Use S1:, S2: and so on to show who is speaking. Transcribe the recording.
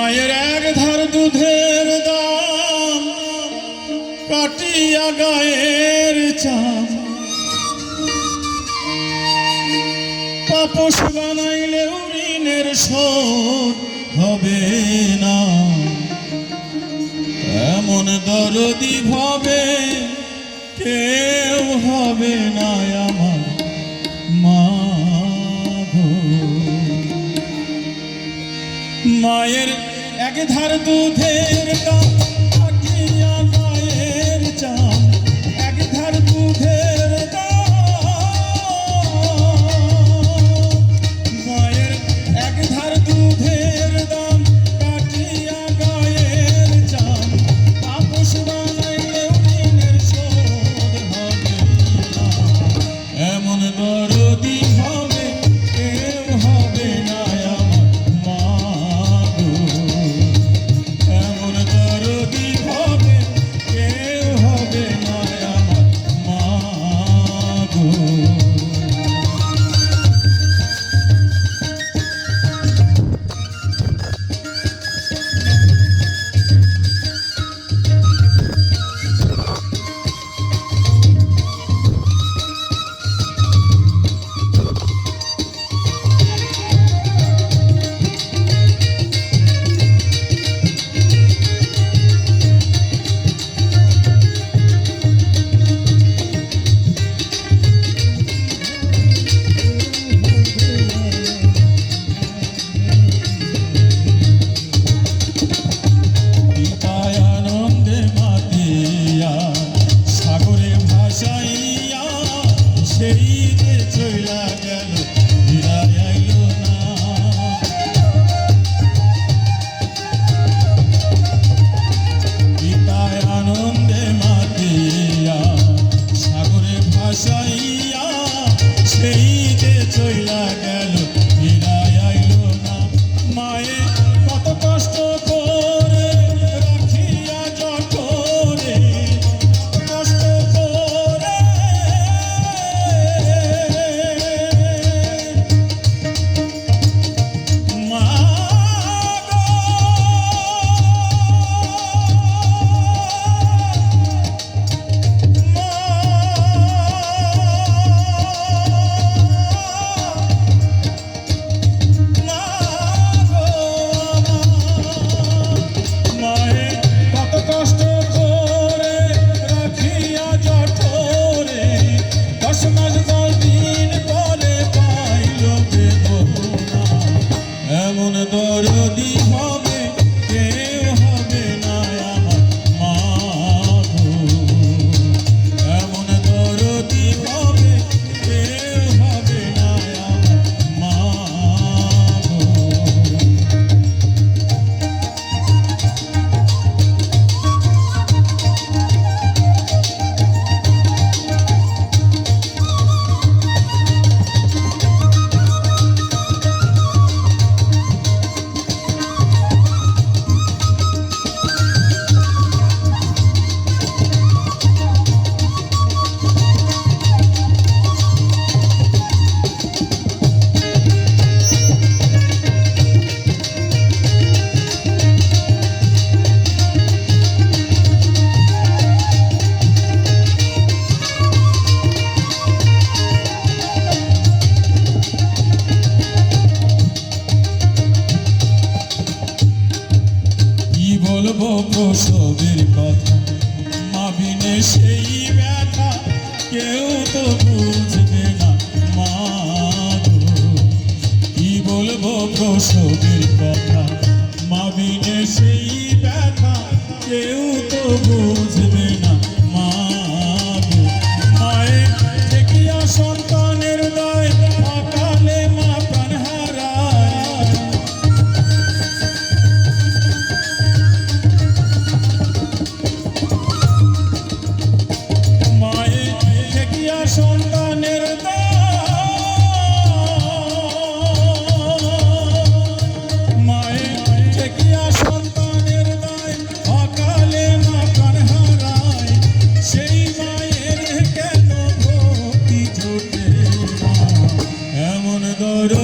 S1: মায়ের এক ধার দুধের দাম, কাটিয়া গায়ের চাম পাপস বানাইলে ঋণের শোধ হবে না। এমন দরদি ভাবে কেউ হবে না আমার মা মায়ের धर तू दूधेर का Mm-hmm. তো বুঝবে না মা কি বলব কথা? করো